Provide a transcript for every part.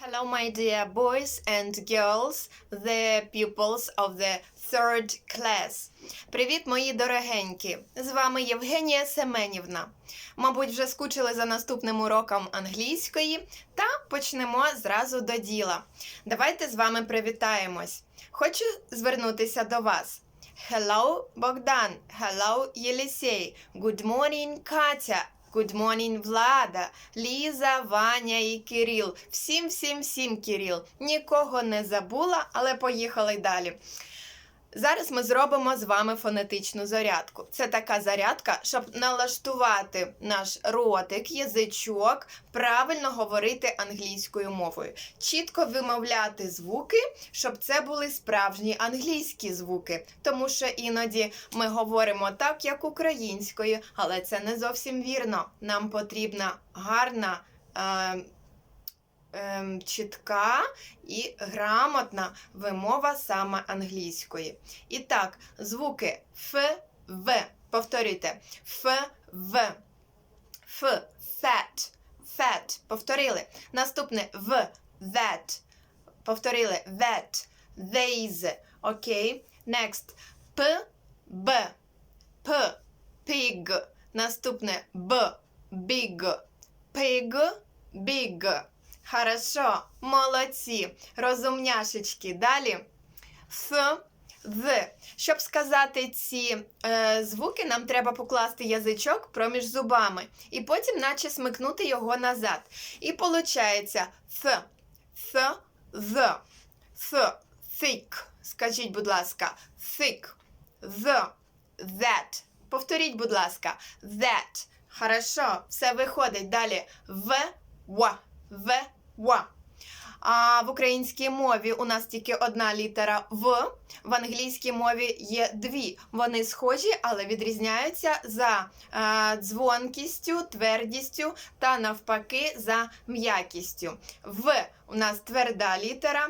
Hello, my dear boys and girls, the pupils of the third class. Привіт, мої дорогенькі! З вами Євгенія Семенівна. Мабуть, вже скучили за наступним уроком англійської, та почнемо зразу до діла. Давайте з вами привітаємось. Хочу звернутися до вас. Hello, Богдан. Hello, Єлісей. Good morning, Катя. Good morning, Влада, Ліза, Ваня і Кирил. Всім, всім, всім, Кирил. Нікого не забула, але поїхали далі. Зараз ми зробимо з вами фонетичну зарядку. Це така зарядка, щоб налаштувати наш ротик, язичок, правильно говорити англійською мовою, чітко вимовляти звуки, щоб це були справжні англійські звуки. Тому що іноді ми говоримо так, як українською, але це не зовсім вірно. Нам потрібна гарна. Е- ем, чітка і грамотна вимова саме англійської. І так, звуки Ф, В. Повторюйте. Ф, В. Ф, fat, fat. Повторили. Наступне В, that. Повторили. That. These. Окей. Next. П, Б. П, pig. Наступне Б, big. Pig, big. Хорошо, молодці, розумняшечки. Далі С, З. Щоб сказати ці е, звуки, нам треба покласти язичок проміж зубами і потім, наче смикнути його назад. І виходить С, С, З, С, thick. Скажіть, будь ласка, thick, the, that. Повторіть, будь ласка, that. Хорошо, все виходить. Далі В, В, В, В. А в українській мові у нас тільки одна літера В. В англійській мові є дві. Вони схожі, але відрізняються за е, дзвонкістю, твердістю та навпаки за м'якістю. В у нас тверда літера.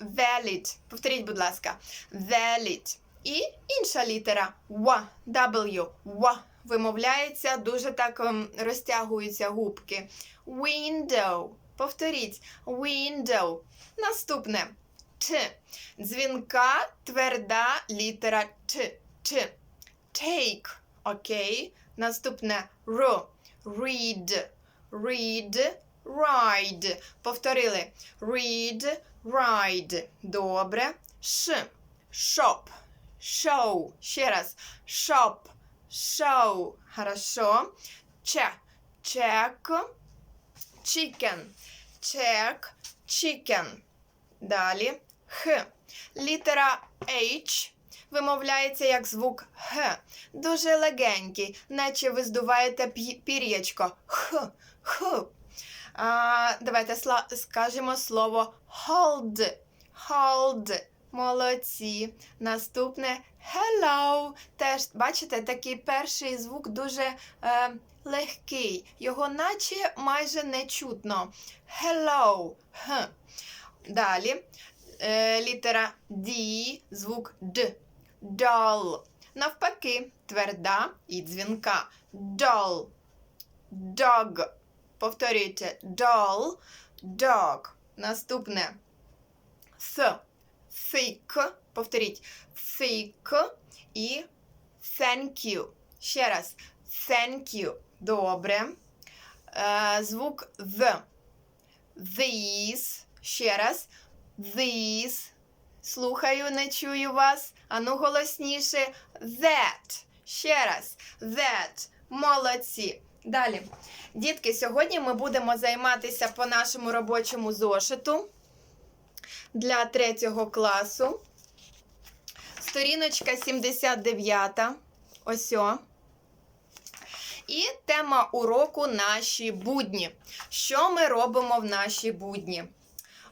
Valid. Повторіть, будь ласка. Valid. І інша літера В, W, В. Вимовляється, дуже так ем, розтягуються губки. Window. Повторіть. Window. Наступне. Т. Дзвінка, тверда літера Т. Т. Take. Окей. Наступне Р. Read. Read. Ride. Повторили. Read. Ride. Добре. Ш. Shop. Show. Ще раз. Shop. Show. Хорошо. Ч. Check. Chicken. Check. Chicken. Далі. Х. Літера H вимовляється як звук Х. Дуже легенький, наче ви здуваєте пір'ячко. Х. Х. А, давайте скажемо слово hold. Hold. Молодці. Наступне hello. Теж, бачите, такий перший звук дуже е, легкий. Його наче майже не чутно. Hello. Х. Далі е, літера D, звук Д. Doll. Навпаки, тверда і дзвінка. Doll. Dog. Повторюйте. Doll. Dog. Наступне. Th. Thick. Повторіть. Thick. І thank you. Ще раз. Thank you. Добре. Е, звук the. These. Ще раз. These. Слухаю, не чую вас. Ану голосніше. That. Ще раз. That. Молодці. Далі. Дітки, сьогодні ми будемо займатися по нашому робочому зошиту для третього класу. Сторіночка 79. Ось. о. І тема уроку наші будні. Що ми робимо в наші будні?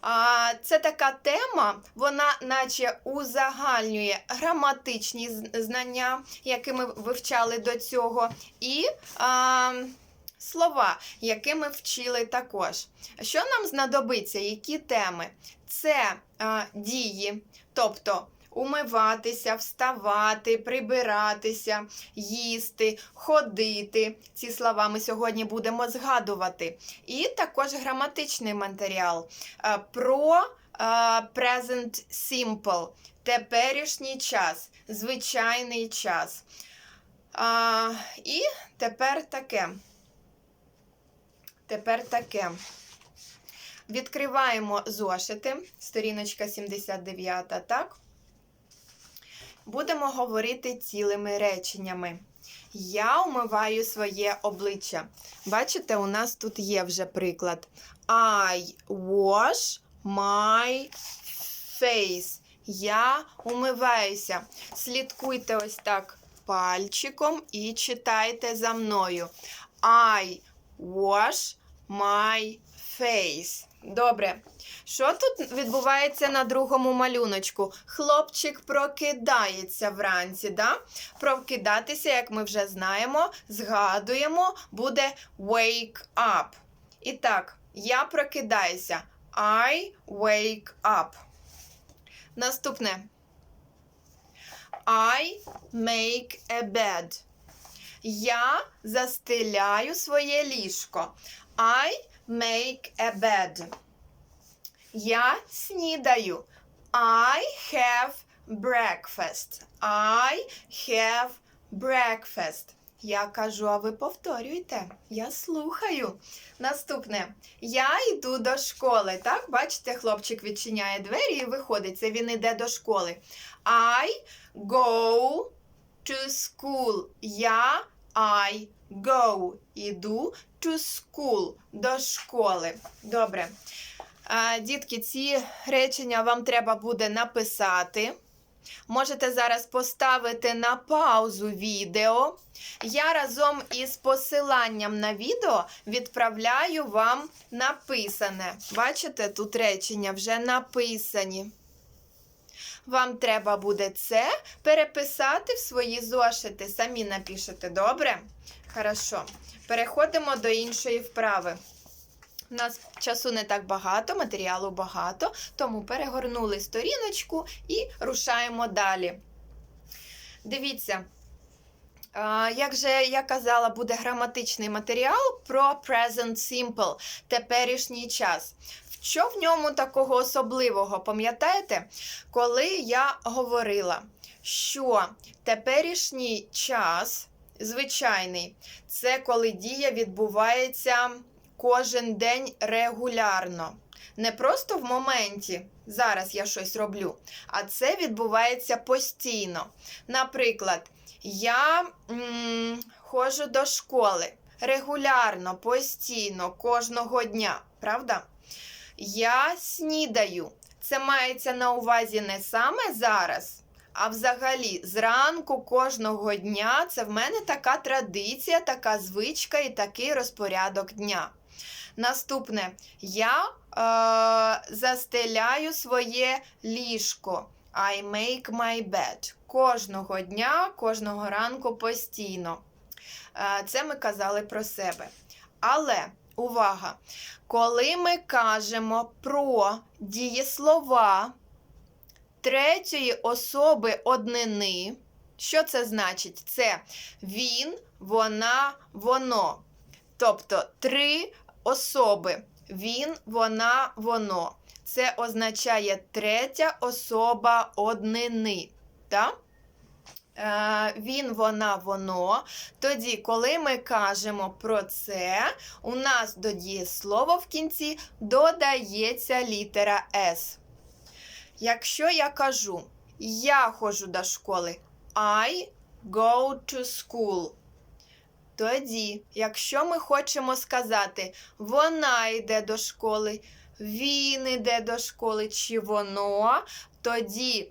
А, це така тема, вона наче узагальнює граматичні знання, які ми вивчали до цього, і а, слова, які ми вчили також. Що нам знадобиться? Які теми? Це а, дії, тобто умиватися, вставати, прибиратися, їсти, ходити. Ці слова ми сьогодні будемо згадувати. І також граматичний матеріал е, про е, present simple, теперішній час, звичайний час. І тепер таке. Тепер таке. Відкриваємо зошити, сторіночка 79, так? Будемо говорити цілими реченнями. Я умиваю своє обличчя. Бачите, у нас тут є вже приклад. I wash my face. Я умиваюся. Слідкуйте ось так пальчиком і читайте за мною. I wash my face. Добре. Що тут відбувається на другому малюночку? Хлопчик прокидається вранці, да? Прокидатися, як ми вже знаємо, згадуємо, буде wake up. І так, я прокидаюся. I wake up. Наступне. I make a bed. Я застеляю своє ліжко. I make a bed. Я снідаю. I have breakfast. I have breakfast. Я кажу, а ви повторюйте. Я слухаю. Наступне. Я йду до школи. Так, бачите, хлопчик відчиняє двері і виходить. Це він йде до школи. I go to school. Я I go. Іду to school. До школи. Добре. Дітки, ці речення вам треба буде написати. Можете зараз поставити на паузу відео. Я разом із посиланням на відео відправляю вам написане. Бачите, тут речення вже написані. Вам треба буде це переписати в свої зошити. Самі напишете, добре? Хорошо. Переходимо до іншої вправи. У нас часу не так багато, матеріалу багато, тому перегорнули сторіночку і рушаємо далі. Дивіться, як же я казала, буде граматичний матеріал про present simple, теперішній час. Що в ньому такого особливого? Пам'ятаєте, коли я говорила, що теперішній час звичайний, це коли дія відбувається кожен день регулярно. Не просто в моменті, зараз я щось роблю, а це відбувається постійно. Наприклад, я м, ходжу до школи регулярно, постійно, кожного дня, правда? Я снідаю. Це мається на увазі не саме зараз, а взагалі зранку кожного дня це в мене така традиція, така звичка і такий розпорядок дня. Наступне, я е, застеляю своє ліжко. I make my bed. Кожного дня, кожного ранку постійно. Е, це ми казали про себе. Але увага! Коли ми кажемо про дієслова третьої особи однини, що це значить? Це він, вона, воно. Тобто три особи. Він, вона, воно. Це означає третя особа однини. Так? Е, він, вона, воно. Тоді, коли ми кажемо про це, у нас до дієслова в кінці додається літера С. Якщо я кажу, я ходжу до школи, I go to school. Тоді, якщо ми хочемо сказати, вона йде до школи, він йде до школи, чи воно, тоді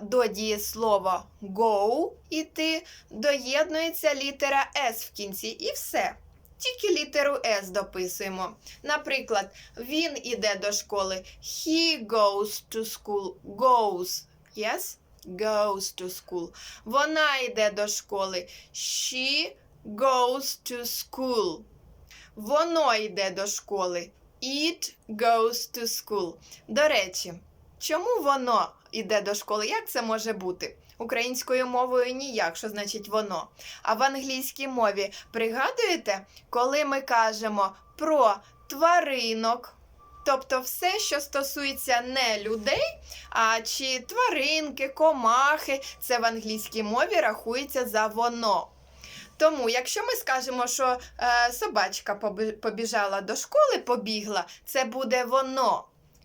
до дієслова go іти доєднується літера S в кінці, і все. Тільки літеру S дописуємо. Наприклад, він іде до школи. He goes to school. Goes. Yes? Goes to school. Вона йде до школи. She goes to school. Воно йде до школи. It goes to school. До речі, Чому воно йде до школи? Як це може бути? Українською мовою ніяк, що значить воно. А в англійській мові пригадуєте, коли ми кажемо про тваринок, тобто все, що стосується не людей, а чи тваринки, комахи, це в англійській мові рахується за воно. Тому, якщо ми скажемо, що е, собачка побіжала до школи, побігла, це буде воно.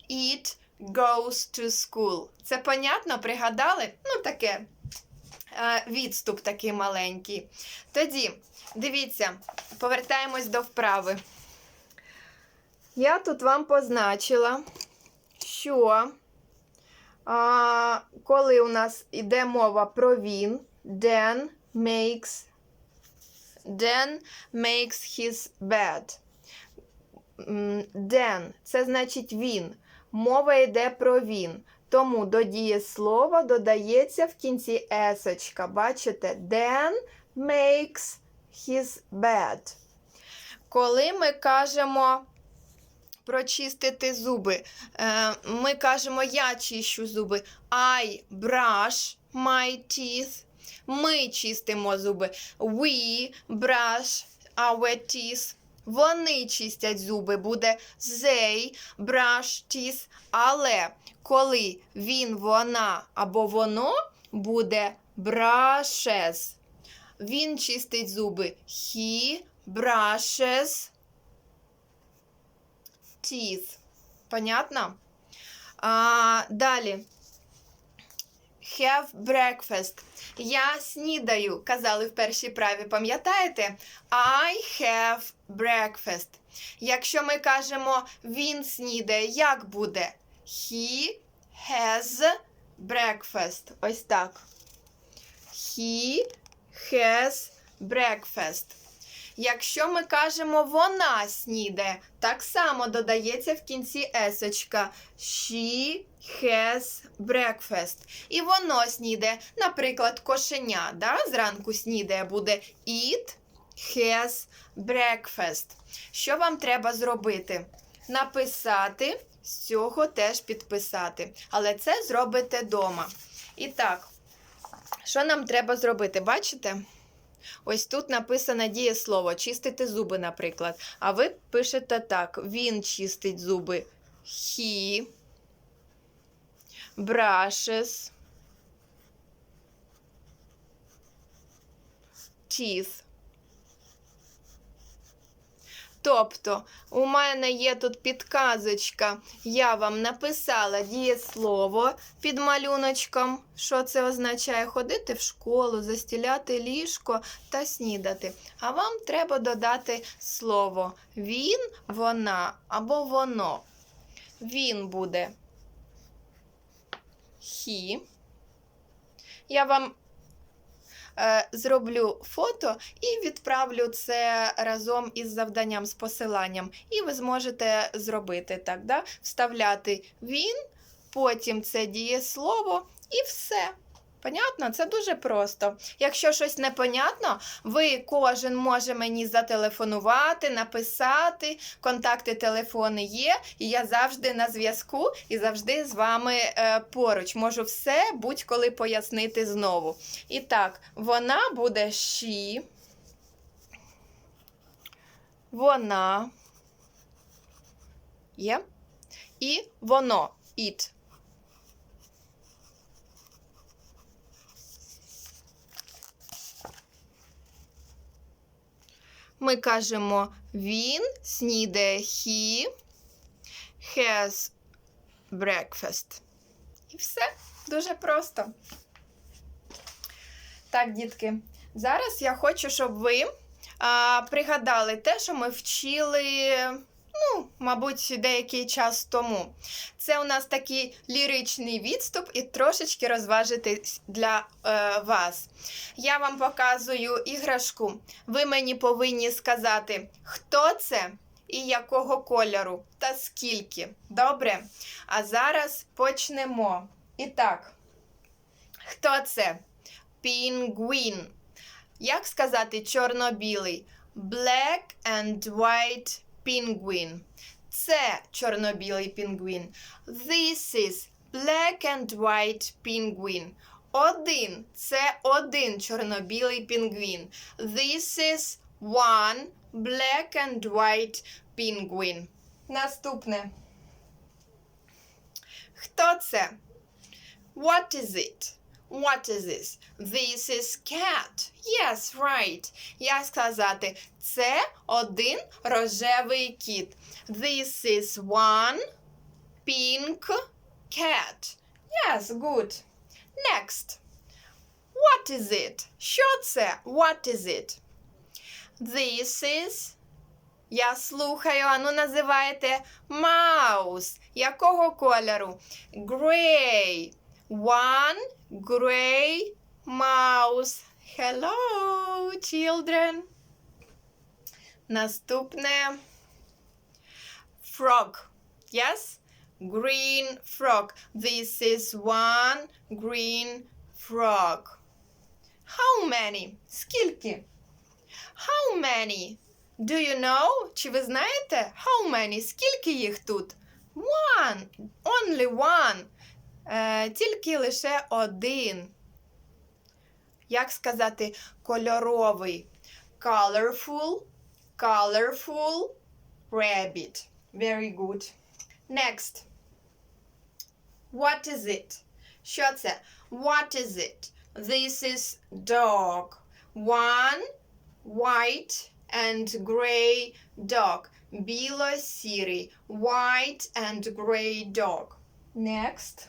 It goes to school. Це понятно, пригадали? Ну, таке е, відступ такий маленький. Тоді, дивіться, повертаємось до вправи. Я тут вам позначила, що а, коли у нас йде мова про він, Dan makes, Dan makes his bed. Dan – це значить він. Мова йде про він. Тому до дієслова додається в кінці есочка. Бачите? Dan makes his bed. Коли ми кажемо прочистити зуби, е, ми кажемо я чищу зуби. I brush my teeth. Ми чистимо зуби. We brush our teeth. Вони чистять зуби, буде they brush teeth. Але коли він, вона або воно, буде brushes. Він чистить зуби. He brushes teeth. Понятно? А, далі. Have breakfast. Я снідаю, казали в першій праві, пам'ятаєте? I have breakfast. Якщо ми кажемо він снідає, як буде? He has breakfast. Ось так. He has breakfast. Якщо ми кажемо вона снідає, так само додається в кінці есочка. She has breakfast. І воно снідає, наприклад, кошеня. Да? Зранку снідає буде it has breakfast. Що вам треба зробити? Написати, з цього теж підписати. Але це зробите вдома. І так, що нам треба зробити? Бачите? Ось тут написано дієслово чистити зуби, наприклад. А ви пишете так: він чистить зуби. He brushes teeth. Тобто, у мене є тут підказочка. Я вам написала дієслово під малюночком. Що це означає? Ходити в школу, застіляти ліжко та снідати. А вам треба додати слово він, вона або воно. Він буде he. Я вам зроблю фото і відправлю це разом із завданням з посиланням. І ви зможете зробити так, да? вставляти він, потім це дієслово і все. Понятно? Це дуже просто. Якщо щось непонятно, ви кожен може мені зателефонувати, написати. Контакти телефони є, і я завжди на зв'язку і завжди з вами е, поруч. Можу все будь-коли пояснити знову. І так, вона буде she. Вона є. І воно it. Ми кажемо він снідає he has breakfast. І все дуже просто. Так, дітки, зараз я хочу, щоб ви а, пригадали те, що ми вчили, ну, мабуть, деякий час тому. Це у нас такий ліричний відступ і трошечки розважити для е, вас. Я вам показую іграшку. Ви мені повинні сказати, хто це і якого кольору та скільки. Добре? А зараз почнемо. І так, хто це? Пінгвін. Як сказати чорно-білий? Black and white penguin. Це чорно-білий пінгвін. This is black and white penguin. Один це один чорно-білий пінгвін. This is one black and white penguin. Наступне. Хто це? What is it? What is this? This is cat. Yes, right. Як сказати, це один рожевий кіт. This is one pink cat. Yes, good. Next. What is it? Що це? What is it? This is. Я слухаю, ану називаєте mouse. Якого кольору? Gray. One gray mouse. Hello, children. Наступне. Frog. Yes? Green frog. This is one green frog. How many? Скільки? How many? Do you know? Чи ви знаєте? How many? Скільки їх тут? One. Only one. Е, тільки лише один. Як сказати кольоровий? Colorful. Colorful rabbit. Very good. Next. What is it? Що це? What is it? This is dog. One white and gray dog. Біло-сірий. White and gray dog. Next.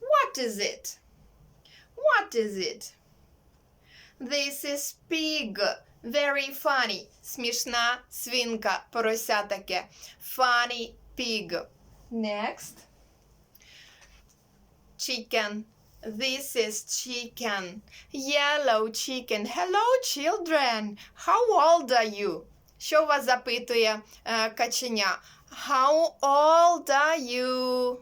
What is it? What is it? This is pig. Very funny. Смішна свинка, порося таке. Funny pig. Next. Chicken. This is chicken. Yellow chicken. Hello, children. How old are you? Що вас запитує е, каченя? How old are you?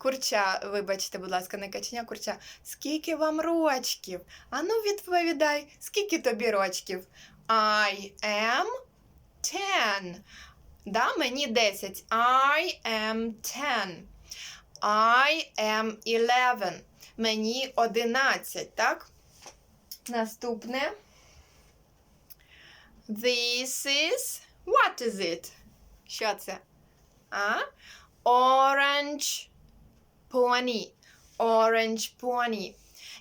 Курча, вибачте, будь ласка, не каченя, курча. Скільки вам рочків? Ану, відповідай, скільки тобі рочків? I am ten. Да, мені 10. I am ten. I am eleven. Мені 11, так? Наступне. This is. What is it? Що це? А? Orange pony. Orange pony.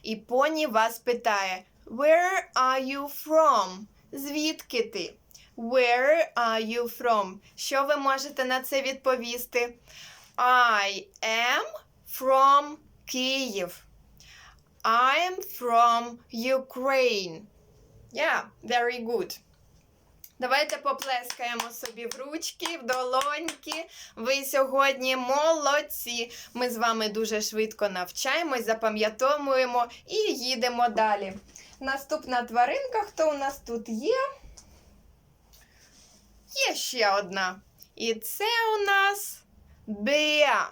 І поні вас питає: Where are you from? Звідки ти? Where are you from? Що ви можете на це відповісти? I am from Київ. I am from Ukraine. Yeah, very good. Давайте поплескаємо собі в ручки, в долоньки. Ви сьогодні молодці. Ми з вами дуже швидко навчаємось, запам'ятовуємо і їдемо далі. Наступна тваринка, хто у нас тут є? Є ще одна. І це у нас Беа.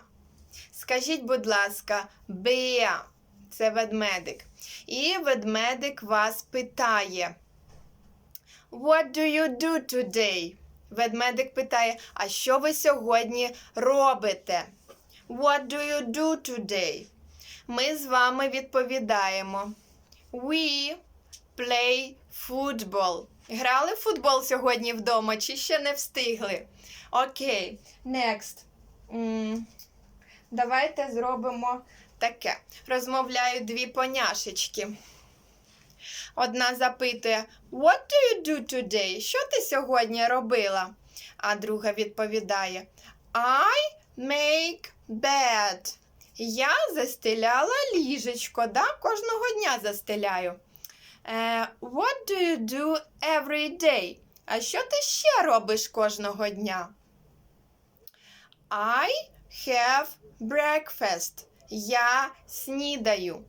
Скажіть, будь ласка, Беа. Це ведмедик. І ведмедик вас питає. What do you do today? Ведмедик питає, а що ви сьогодні робите? What do you do today? Ми з вами відповідаємо. We play football. Грали в футбол сьогодні вдома чи ще не встигли? Окей, next. М, Давайте зробимо таке. Розмовляють дві поняшечки. Одна запитує: What do you do today? Що ти сьогодні робила? А друга відповідає: I make bed. Я застеляла ліжечко, да? кожного дня застеляю. Е, what do you do every day? А що ти ще робиш кожного дня? I have breakfast. Я снідаю.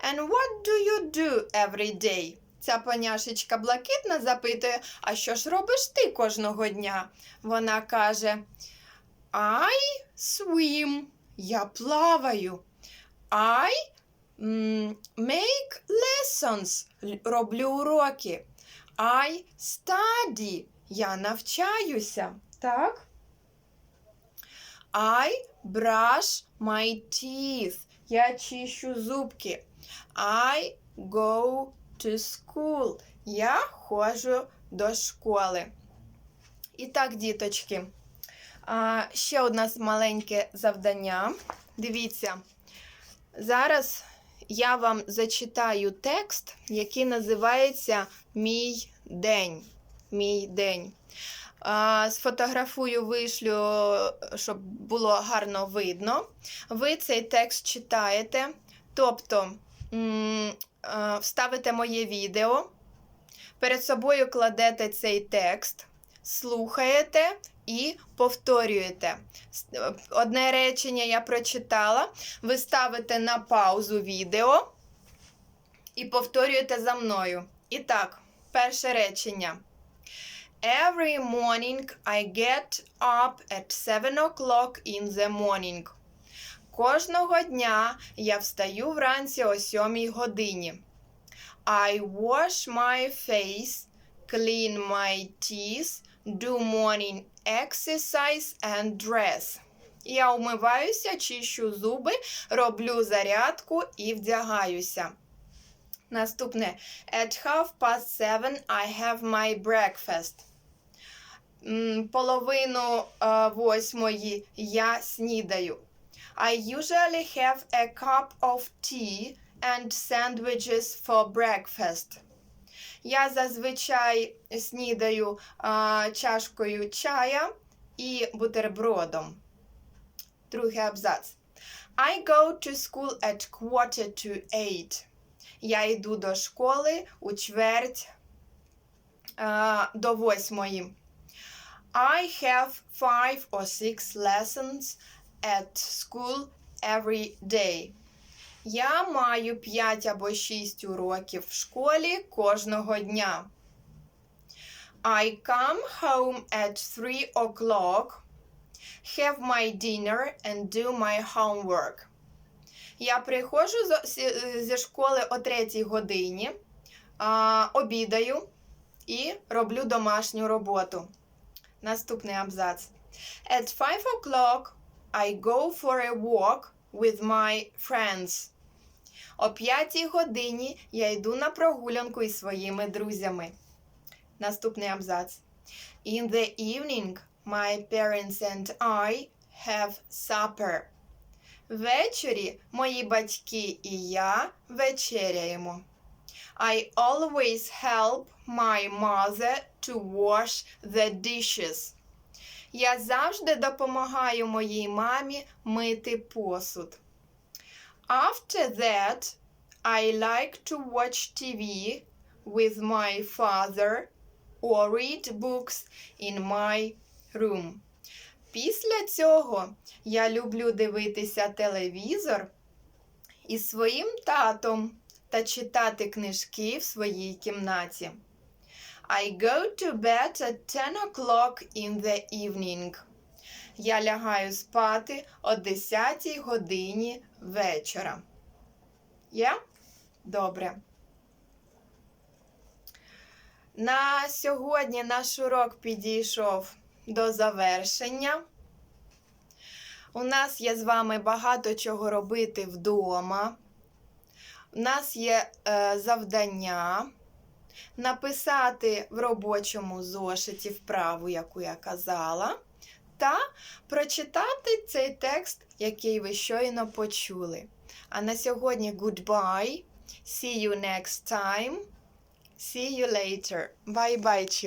And what do you do every day? Ця поняшечка блакитна запитує, а що ж робиш ти кожного дня? Вона каже: I swim. Я плаваю. I make lessons. Роблю уроки. I study. Я навчаюся. Так? I brush my teeth. Я чищу зубки. I go to school. Я ходжу до школи. І так, діточки. Ще одне маленьке завдання. Дивіться. Зараз я вам зачитаю текст, який називається Мій день. Мій день. Сфотографую, вишлю, щоб було гарно видно. Ви цей текст читаєте, тобто вставите моє відео, перед собою кладете цей текст, слухаєте і повторюєте. Е, Одне речення я прочитала, ви ставите на паузу відео і повторюєте за мною. І так, перше речення. Every morning I get up at 7 o'clock in the morning. Кожного дня я встаю вранці о 7 годині. I wash my face, clean my teeth, do morning exercise and dress. Я умиваюся, чищу зуби, роблю зарядку і вдягаюся. Наступне. At half past seven I have my breakfast. Половину восьмої я снідаю. I usually have a cup of tea and sandwiches for breakfast. Я зазвичай снідаю а, чашкою чая і бутербродом. Другий абзац. I go to school at quarter to eight. Я йду до школи у чверть а, до восьмої. I have five or six lessons at school every day. Я маю 5 або 6 уроків в школі кожного дня. I come home at 3 o'clock, have my dinner and do my homework. Я приходжу зі- школи о 3 годині, обідаю і роблю домашню роботу. Наступний абзац. At 5 o'clock I go for a walk with my friends. О п'ятій годині я йду на прогулянку із своїми друзями. Наступний абзац. In the evening, my parents and I have supper. Ввечері мої батьки і я вечеряємо. I always help my mother to wash the dishes. Я завжди допомагаю моїй мамі мити посуд. After that, I like to watch TV with my father or read books in my room. Після цього я люблю дивитися телевізор із своїм татом та читати книжки в своїй кімнаті. I go to bed at 10 o'clock in the evening. Я лягаю спати о 10 годині вечора. Є? Добре. На сьогодні наш урок підійшов до завершення. У нас є з вами багато чого робити вдома. У нас є е, завдання написати в робочому зошиті вправу, яку я казала, та прочитати цей текст, який ви щойно почули. А на сьогодні goodbye. See you next time. See you later. Bye bye, children.